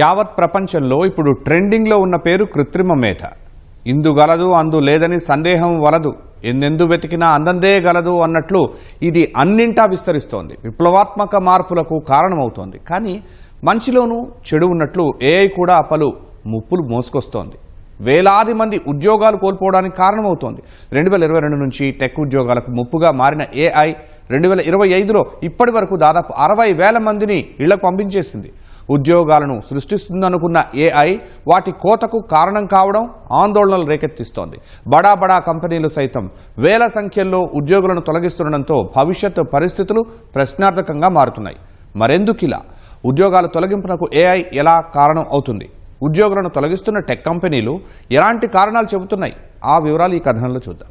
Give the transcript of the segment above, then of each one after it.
యావత్ ప్రపంచంలో ఇప్పుడు ట్రెండింగ్లో ఉన్న పేరు కృత్రిమ మేధ. ఇందు గలదు అందు లేదని సందేహం వలదు. ఎన్నెందు వెతికినా అందందే గలదు అన్నట్లు ఇది అన్నింటా విస్తరిస్తోంది. విప్లవాత్మక మార్పులకు కారణమవుతోంది. కానీ మంచిలోనూ చెడు ఉన్నట్లు ఏఐ కూడా పలు ముప్పులు మోసుకొస్తోంది. వేలాది మంది ఉద్యోగాలు కోల్పోవడానికి కారణమవుతోంది. రెండు వేల ఇరవై రెండు నుంచి టెక్ ఉద్యోగాలకు ముప్పుగా మారిన ఏఐ రెండు వేల ఇరవై ఐదులో ఇప్పటి వరకు దాదాపు అరవై వేల మందిని ఇళ్ళకు పంపించేసింది. ఉద్యోగాలను సృష్టిస్తుందనుకున్న ఏఐ వాటి కోతకు కారణం కావడం ఆందోళనలు రేకెత్తిస్తోంది. బడా బడా కంపెనీలు సైతం వేల సంఖ్యలో ఉద్యోగులను తొలగిస్తుండటంతో భవిష్యత్ పరిస్థితులు ప్రశ్నార్థకంగా మారుతున్నాయి. మరెందుకిలా ఉద్యోగాల తొలగింపునకు ఏఐ ఎలా కారణం అవుతుంది? ఉద్యోగులను తొలగిస్తున్న టెక్ కంపెనీలు ఎలాంటి కారణాలు చెబుతున్నాయి? ఆ వివరాలు ఈ కథనంలో చూద్దాం.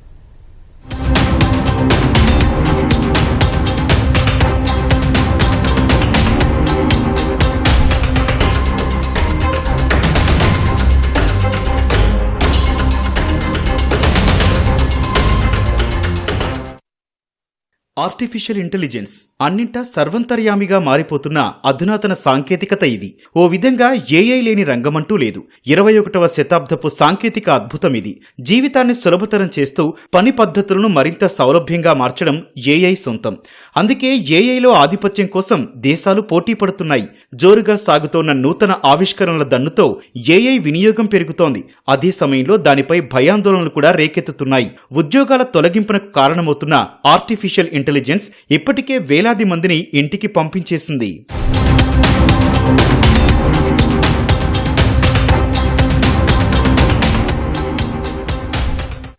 ఆర్టిఫిషియల్ ఇంటెలిజెన్స్ అన్నింటా సర్వంతర్యామిగా మారిపోతున్న అధునాతన సాంకేతికత ఇది. ఓ విధంగా ఏఐ లేని రంగమంటూ లేదు. ఇరవై ఒకటవ శతాబ్దపు సాంకేతిక అద్భుతం ఇది. జీవితాన్ని సులభతరం చేస్తూ పని పద్ధతులను మరింత సౌలభ్యంగా మార్చడం ఏఐ సొంతం. అందుకే ఏఐలో ఆధిపత్యం కోసం దేశాలు పోటీ పడుతున్నాయి. జోరుగా సాగుతోన్న నూతన ఆవిష్కరణల దన్నుతో ఏఐ వినియోగం పెరుగుతోంది. అదే సమయంలో దానిపై భయాందోళనలు కూడా రేకెత్తుతున్నాయి. ఉద్యోగాల తొలగింపునకు కారణమవుతున్న ఆర్టిఫిషియల్ ఇంటెలిజెన్స్ ఇప్పటికే వేలాది మందిని ఇంటికి పంపించేసింది.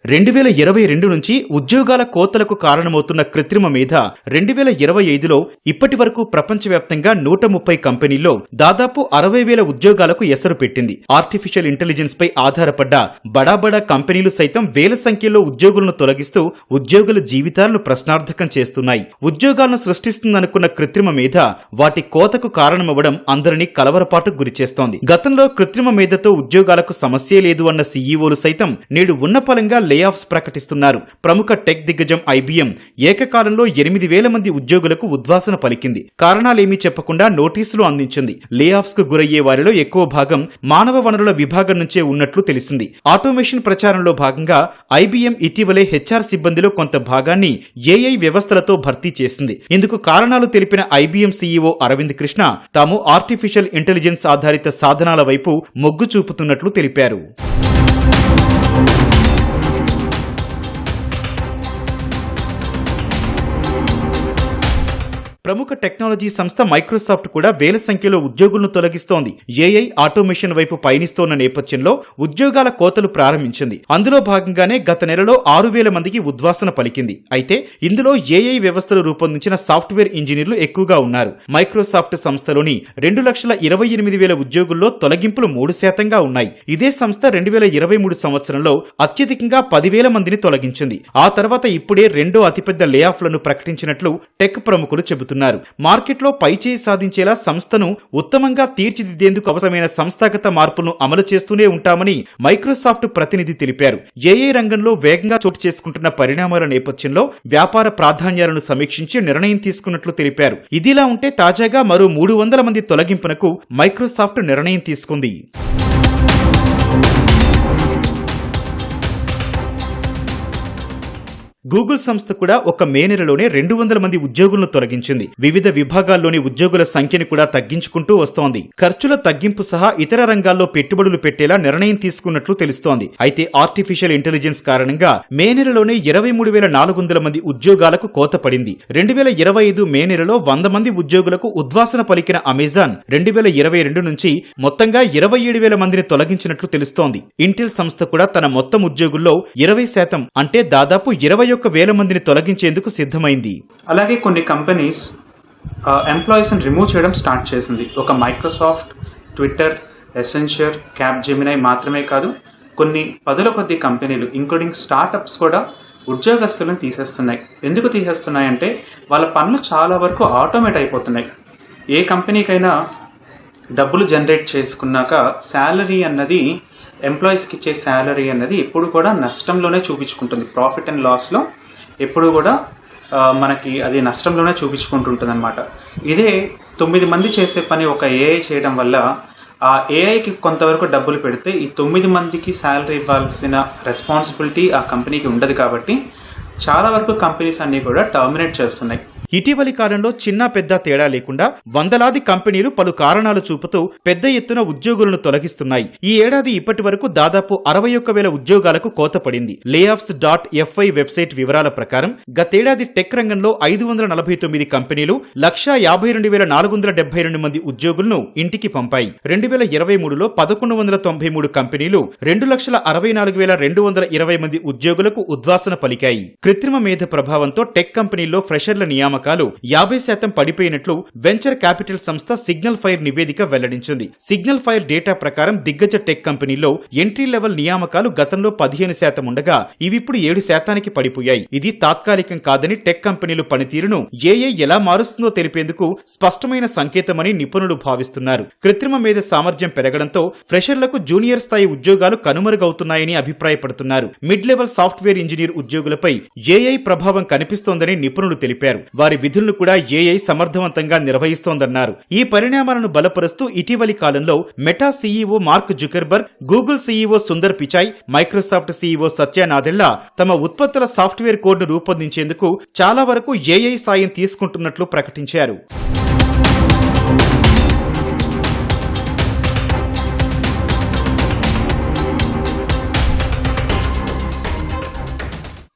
రెండు వేల ఇరవై రెండు నుంచి ఉద్యోగాల కోతలకు కారణమవుతున్న కృత్రిమ మీద రెండు వేల ఇరవై ఐదులో ఇప్పటి వరకు ప్రపంచవ్యాప్తంగా నూట ముప్పై కంపెనీల్లో దాదాపు అరవై వేల ఉద్యోగాలకు ఎసరు పెట్టింది. ఆర్టిఫిషియల్ ఇంటెలిజెన్స్ పై ఆధారపడ్డ బడా బడా కంపెనీలు సైతం వేల సంఖ్యలో ఉద్యోగులను తొలగిస్తూ ఉద్యోగుల జీవితాలను ప్రశ్నార్థకం చేస్తున్నాయి. ఉద్యోగాలను సృష్టిస్తుందనుకున్న కృత్రిమ మీద వాటి కోతకు కారణమవ్వడం అందరినీ కలవరపాటుకు గురిచేస్తోంది. గతంలో కృత్రిమ మేధతో ఉద్యోగాలకు సమస్యే లేదు అన్న సీఈఓలు సైతం నేడు ఉన్నపలంగా లేఆఫ్స్ ప్రకటిస్తున్నారు. ప్రముఖ టెక్ దిగ్గజం ఐబీఎం ఏకకాలంలో ఎనిమిది వేల మంది ఉద్యోగులకు ఉద్వాసన పలికింది. కారణాలేమీ చెప్పకుండా నోటీసులు అందించింది. లేఆఫ్స్కు గురయ్యే వారిలో ఎక్కువ భాగం మానవ వనరుల విభాగం నుంచే ఉన్నట్లు తెలిసింది. ఆటోమేషన్ ప్రచారంలో భాగంగా ఐబీఎం ఇటీవలే హెచ్ఆర్ సిబ్బందిలో కొంత భాగాన్ని ఏఐ వ్యవస్థలతో భర్తీ చేసింది. ఇందుకు కారణాలు తెలిపిన ఐబీఎం సీఈఓ అరవింద్ కృష్ణ తాము ఆర్టిఫిషియల్ ఇంటెలిజెన్స్ ఆధారిత సాధనాల వైపు మొగ్గు చూపుతున్నట్లు తెలిపారు. ప్రముఖ టెక్నాలజీ సంస్థ మైక్రోసాఫ్ట్ కూడా వేల సంఖ్యలో ఉద్యోగులను తొలగిస్తోంది. ఏఐ ఆటోమేషన్ వైపు పయనిస్తోన్న నేపథ్యంలో ఉద్యోగాల కోతలు ప్రారంభించింది. అందులో భాగంగానే గత నెలలో ఆరు వేల మందికి ఉద్వాసన పలికింది. అయితే ఇందులో ఏఐ వ్యవస్థలు రూపొందించిన సాఫ్ట్వేర్ ఇంజనీర్లు ఎక్కువగా ఉన్నారు. మైక్రోసాఫ్ట్ సంస్థలోని రెండు లక్షల ఇరవై ఎనిమిది వేల ఉద్యోగుల్లో తొలగింపులు మూడు శాతంగా ఉన్నాయి. ఇదే సంస్థ రెండు వేల ఇరవై మూడు సంవత్సరంలో అత్యధికంగా పదివేల మందిని తొలగించింది. ఆ తర్వాత ఇప్పుడే రెండో అతిపెద్ద లే ఆఫ్లను ప్రకటించినట్లు టెక్ ప్రముఖులు చెబుతున్నారు. మార్కెట్లో పైచేయి సాధించేలా సంస్థను ఉత్తమంగా తీర్చిదిద్దేందుకు అవసరమైన సంస్థాగత మార్పులను అమలు చేస్తూనే ఉంటామని మైక్రోసాఫ్ట్ ప్రతినిధి తెలిపారు. ఏఏ రంగంలో వేగంగా చోటు చేసుకుంటున్న పరిణామాల నేపథ్యంలో వ్యాపార ప్రాధాన్యాలను సమీక్షించి నిర్ణయం తీసుకున్నట్లు తెలిపారు. ఇదిలా ఉంటే తాజాగా మరో మూడు వందల మంది తొలగింపునకు మైక్రోసాఫ్ట్ నిర్ణయం తీసుకుంది. గూగుల్ సంస్థ కూడా ఒక మే నెలలోనే రెండు వందల మంది ఉద్యోగులను తొలగించింది. వివిధ విభాగాల్లోని ఉద్యోగుల సంఖ్యను కూడా తగ్గించుకుంటూ వస్తోంది. ఖర్చుల తగ్గింపు సహా ఇతర రంగాల్లో పెట్టుబడులు పెట్టేలా నిర్ణయం తీసుకున్నట్లు తెలుస్తోంది. అయితే ఆర్టిఫిషియల్ ఇంటెలిజెన్స్ కారణంగా మే నెలలోనే ఇరవై మూడు వేల నాలుగు వందల మంది ఉద్యోగాలకు కోత పడింది. రెండు వేల ఇరవై ఐదు మే నెలలో వంద మంది ఉద్యోగులకు ఉద్వాసన పలికిన అమెజాన్ రెండు వేల ఇరవై రెండు నుంచి మొత్తంగా ఇరవై ఏడు వేల మందిని తొలగించినట్లు తెలుస్తోంది. ఇంటెల్ సంస్థ కూడా తన మొత్తం ఉద్యోగుల్లో ఇరవై శాతం అంటే దాదాపు ఇరవై ఒక్క వేల మందిని తొలగించేందుకు సిద్ధమైంది. అలాగే కొన్ని కంపెనీస్ ఎంప్లాయీస్ని రిమూవ్ చేయడం స్టార్ట్ చేసింది. ఒక మైక్రోసాఫ్ట్ ట్విట్టర్ ఎసెన్షియర్ క్యాప్ జెమినై మాత్రమే కాదు కొన్ని పదుల కొద్ది కంపెనీలు ఇంక్లూడింగ్ స్టార్టప్స్ కూడా ఉద్యోగస్తులను తీసేస్తున్నాయి. ఎందుకు తీసేస్తున్నాయంటే వాళ్ళ పనులు చాలా వరకు ఆటోమేట్ అయిపోతున్నాయి. ఏ కంపెనీకైనా డబ్బులు జనరేట్ చేసుకున్నాక శాలరీ అన్నది ఎంప్లాయీస్కి ఇచ్చే శాలరీ అనేది ఎప్పుడు కూడా నష్టంలోనే చూపించుకుంటుంది. ప్రాఫిట్ అండ్ లాస్లో ఎప్పుడు కూడా మనకి అది నష్టంలోనే చూపించుకుంటుంటుంది అనమాట ఇదే తొమ్మిది మంది చేసే పని ఒక ఏఐ చేయడం వల్ల ఆ ఏఐకి కొంతవరకు డబ్బులు పెడితే ఈ తొమ్మిది మందికి శాలరీ ఇవ్వాల్సిన రెస్పాన్సిబిలిటీ ఆ కంపెనీకి ఉండదు కాబట్టి చాలా వరకు కంపెనీస్ అన్నీ కూడా టర్మినేట్ చేస్తున్నాయి. ఇటీవలి కాలంలో చిన్న పెద్ద తేడా లేకుండా వందలాది కంపెనీలు పలు కారణాలు చూపుతూ పెద్ద ఎత్తున ఉద్యోగులను తొలగిస్తున్నాయి. ఈ ఏడాది ఇప్పటి వరకు దాదాపు అరవై ఒక్క వేల ఉద్యోగాలకు కోత పడింది. లేఆఫ్స్ డాట్ ఎఫ్ఐ వెబ్సైట్ వివరాల ప్రకారం గతేడాది టెక్ రంగంలో ఐదు వందల నలభై తొమ్మిది కంపెనీలు లక్షా యాభై రెండు వేల నాలుగు వందల డెబ్బై రెండు మంది ఉద్యోగులను ఇంటికి పంపాయి. రెండు వేల ఇరవై మూడులో పదకొండు వందల తొంభై మూడు కంపెనీలు రెండు లక్షల అరవై నాలుగు వేల రెండు వందల ఇరవై మంది ఉద్యోగులకు ఉద్వాసన పలికాయి. కృత్రిమ మేధ ప్రభావంతో టెక్ కంపెనీల్లో ఫ్రెషర్ల నియామకం అమ్మకాలు యాభై శాతం పడిపోయినట్లు వెంచర్ క్యాపిటల్ సంస్థ సిగ్నల్ ఫైర్ నివేదిక వెల్లడించింది. సిగ్నల్ ఫైర్ డేటా ప్రకారం దిగ్గజ టెక్ కంపెనీలో ఎంట్రీ లెవెల్ నియామకాలు గతంలో పదిహేను శాతం ఉండగా ఇవిప్పుడు ఏడు శాతానికి పడిపోయాయి. ఇది తాత్కాలికం కాదని టెక్ కంపెనీలు పనితీరును ఏఏ ఎలా మారుస్తుందో తెలిపేందుకు స్పష్టమైన సంకేతమని నిపుణులు భావిస్తున్నారు. కృత్రిమ మీద సామర్థ్యం పెరగడంతో ఫ్రెషర్లకు జూనియర్ స్థాయి ఉద్యోగాలు కనుమరుగవుతున్నాయని అభిప్రాయపడుతున్నారు. మిడ్ లెవెల్ సాఫ్ట్వేర్ ఇంజనీర్ ఉద్యోగులపై ఏఐ ప్రభావం కనిపిస్తోందని నిపుణులు తెలిపారు. వారి విధులను కూడా ఏఐ సమర్థవంతంగా నిర్వహిస్తోందన్నారు. ఈ పరిణామాలను బలపరుస్తూ ఇటీవలి కాలంలో Meta CEO Mark Zuckerberg Google CEO Sundar Pichai Microsoft CEO Satya Nadella తమ ఉత్పత్తుల సాఫ్ట్వేర్ కోడ్ను రూపొందించేందుకు చాలా వరకు ఏఐ సాయం తీసుకుంటున్నట్లు ప్రకటించారు.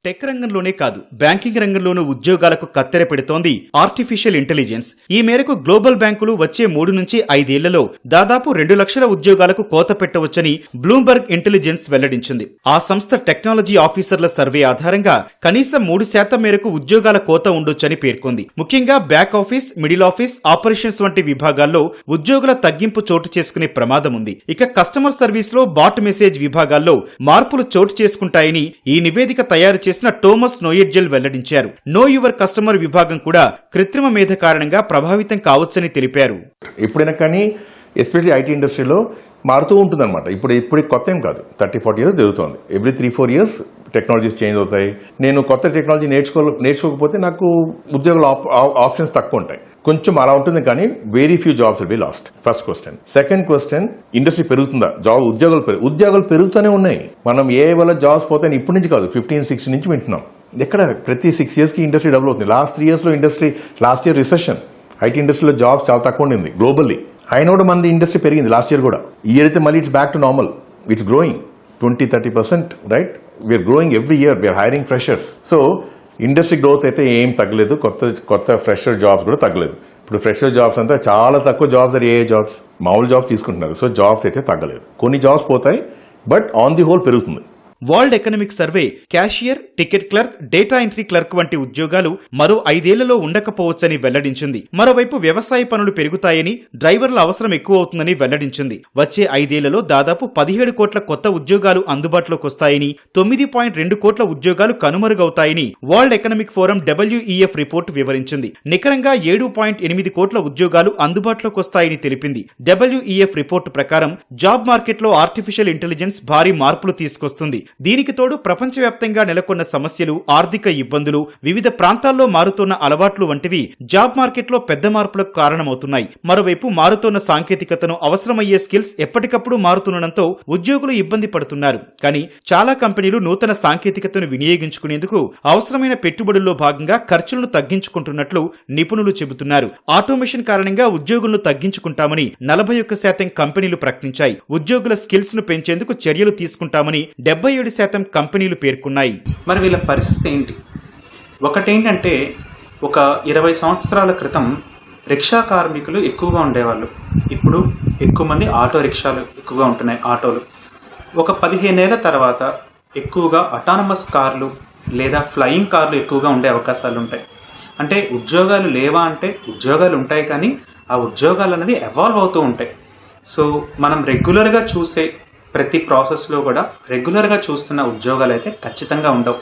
టెక్ రంగంలోనే కాదు బ్యాంకింగ్ రంగంలోనూ ఉద్యోగాలకు కత్తెర పెడుతోంది ఆర్టిఫిషియల్ ఇంటెలిజెన్స్. ఈ మేరకు గ్లోబల్ బ్యాంకులు వచ్చే మూడు నుంచి ఐదేళ్ళలో దాదాపు రెండు లక్షల ఉద్యోగాలకు కోత పెట్టవచ్చని బ్లూంబర్గ్ ఇంటెలిజెన్స్ వెల్లడించింది. ఆ సంస్థ టెక్నాలజీ ఆఫీసర్ల సర్వే ఆధారంగా కనీసం మూడు శాతం మేరకు ఉద్యోగాల కోత ఉండొచ్చని పేర్కొంది. ముఖ్యంగా back office middle office operations వంటి విభాగాల్లో ఉద్యోగుల తగ్గింపు చోటు చేసుకునే ప్రమాదం ఉంది. ఇక కస్టమర్ సర్వీస్లో బాట్ మెసేజ్ విభాగాల్లో మార్పులు చోటు చేసుకుంటాయని ఈ నివేదిక తయారు చేసిన టోమస్ నోయెడ్జెల్ వెల్లడించారు. నో యువర్ కస్టమర్ విభాగం కూడా కృత్రిమ మేధ కారణంగా ప్రభావితం కావచ్చని తెలిపారు. ఎప్పుడైనా కానీ ఎస్పెషల్లీ ఐటీ ఇండస్ట్రీలో మారుతూ ఉంటుందన్నమాట. ఇప్పుడు ఇప్పుడు కొత్త ఏం కాదు. థర్టీ ఫార్టీ ఇయర్స్ జరుగుతుంది every three four years technologies change అవుతాయి. నేను కొత్త టెక్నాలజీ నేర్చుకో నేర్చుకోకపోతే నాకు ఉద్యోగుల ఆప్షన్స్ తక్కువ ఉంటాయి. కొంచెం అలా ఉంటుంది కానీ very few jobs will be lost first question second question industry పెరుగుతుందా? జాబ్ ఉద్యోగాలు పెరుగు ఉద్యోగాలు పెరుగుతూనే ఉన్నాయి. మనం ఏ వల్ల జాబ్స్ పోతాయని ఇప్పటి నుంచి కాదు. ఫిఫ్టీన్ సిక్స్టీ నుంచి వింటున్నాం. ఎక్కడ ప్రతి సిక్స్ ఇయర్స్కి ఇండస్ట్రీ డెవలప్ అవుతుంది. లాస్ట్ త్రీ ఇయర్స్లో industry last year recession IT ఇండస్ట్రీలో జాబ్స్ చాలా తక్కువ ఉండింది గ్లోబల్లీ అయినా కూడా మంది ఇండస్ట్రీ పెరిగింది లాస్ట్ ఇయర్ కూడా. ఈ ఇయర్ అయితే మళ్ళీ it's back to normal it's growing twenty thirty percent right we're growing every year we're hiring freshers so industry growth అయితే ఏం తగ్గలేదు. కొత్త కొత్త ఫ్రెషర్ జాబ్స్ కూడా తగ్గలేదు. ఇప్పుడు ఫ్రెషర్ జాబ్స్ అంతా చాలా తక్కువ జాబ్స్ అది ఏ జాబ్స్ మామూలు జాబ్స్ తీసుకుంటున్నారు. సో జాబ్స్ అయితే తగ్గలేదు. కొన్ని జాబ్స్ పోతాయి బట్ ఆన్ ది హోల్ పెరుగుతుంది. World economic survey cashier ticket clerk data entry clerk వంటి ఉద్యోగాలు మరో ఐదేళ్ళలో ఉండకపోవచ్చని వెల్లడించింది. మరోవైపు వ్యవసాయ పనులు పెరుగుతాయని డ్రైవర్ల అవసరం ఎక్కువ అవుతుందని వెల్లడించింది. వచ్చే ఐదేళ్ళలో దాదాపు పదిహేడు కోట్ల కొత్త ఉద్యోగాలు అందుబాటులోకి వస్తాయని తొమ్మిది పాయింట్ రెండు కోట్ల ఉద్యోగాలు కనుమరుగవుతాయని world economic forum WEF report వివరించింది. నికరంగా ఏడు పాయింట్ ఎనిమిది కోట్ల ఉద్యోగాలు అందుబాటులోకి వస్తాయని తెలిపింది. డబ్ల్యూఈఎఫ్ రిపోర్టు ప్రకారం జాబ్ మార్కెట్లో ఆర్టిఫిషియల్ ఇంటెలిజెన్స్ భారీ మార్పులు తీసుకొస్తుంది. దీనికి తోడు ప్రపంచవ్యాప్తంగా నెలకొన్న సమస్యలు ఆర్థిక ఇబ్బందులు వివిధ ప్రాంతాల్లో మారుతున్న అలవాట్లు వంటివి జాబ్ మార్కెట్లో పెద్ద మార్పులకు కారణమవుతున్నాయి. మరోవైపు మారుతున్న సాంకేతికతను అవసరమయ్యే స్కిల్స్ ఎప్పటికప్పుడు మారుతుండటంతో ఉద్యోగులు ఇబ్బంది పడుతున్నారు. కానీ చాలా కంపెనీలు నూతన సాంకేతికతను వినియోగించుకునేందుకు అవసరమైన పెట్టుబడుల్లో భాగంగా ఖర్చులను తగ్గించుకుంటున్నట్లు నిపుణులు చెబుతున్నారు. ఆటోమేషన్ కారణంగా ఉద్యోగులను తగ్గించుకుంటామని నలభై ఒక్క శాతం కంపెనీలు ప్రకటించాయి. ఉద్యోగుల స్కిల్స్ను పెంచేందుకు చర్యలు తీసుకుంటామని డెబ్బై ఏడు శాతం కంపెనీలు పేర్కొన్నాయి. మరి వీళ్ళ పరిస్థితి ఏంటి? ఒకటేంటంటే ఒక ఇరవై సంవత్సరాల క్రితం రిక్షా కార్మికులు ఎక్కువగా ఉండేవాళ్ళు. ఇప్పుడు ఎక్కువ మంది ఆటో రిక్షాలు ఎక్కువగా ఉంటున్నాయి ఆటోలు. ఒక పదిహేనేళ్ళ తర్వాత ఎక్కువగా అటానమస్ కార్లు లేదా ఫ్లయింగ్ కార్లు ఎక్కువగా ఉండే అవకాశాలు ఉంటాయి. అంటే ఉద్యోగాలు లేవా అంటే ఉద్యోగాలు ఉంటాయి కానీ ఆ ఉద్యోగాలు అనేది ఎవాల్వ్ అవుతూ ఉంటాయి. సో మనం రెగ్యులర్గా చూసే ప్రతి ప్రాసెస్లో కూడా రెగ్యులర్గా చూస్తున్న ఉద్యోగాలు అయితే ఖచ్చితంగా ఉండవు.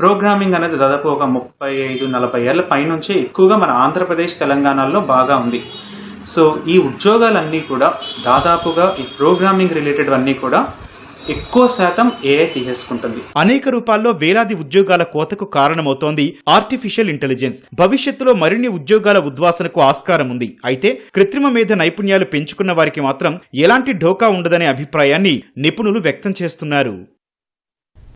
ప్రోగ్రామింగ్ అనేది దాదాపు ఒక ముప్పై ఐదు నలభై ఏళ్ళ పైనుంచి ఎక్కువగా మన ఆంధ్రప్రదేశ్ తెలంగాణలో బాగా ఉంది. సో ఈ ఉద్యోగాలన్నీ కూడా దాదాపుగా ఈ ప్రోగ్రామింగ్ రిలేటెడ్ అన్నీ కూడా ఎక్కువ శాతం ఏఐ తీసేసుకుంటుంది. అనేక రూపాల్లో వేలాది ఉద్యోగాల కోతకు కారణమవుతోంది ఆర్టిఫిషియల్ ఇంటెలిజెన్స్. భవిష్యత్తులో మరిన్ని ఉద్యోగాల ఉద్వాసనకు ఆస్కారం ఉంది. అయితే కృత్రిమ మేధ నైపుణ్యాలు పెంచుకున్న వారికి మాత్రం ఎలాంటి ఢోకా ఉండదనే అభిప్రాయాన్ని నిపుణులు వ్యక్తం చేస్తున్నారు.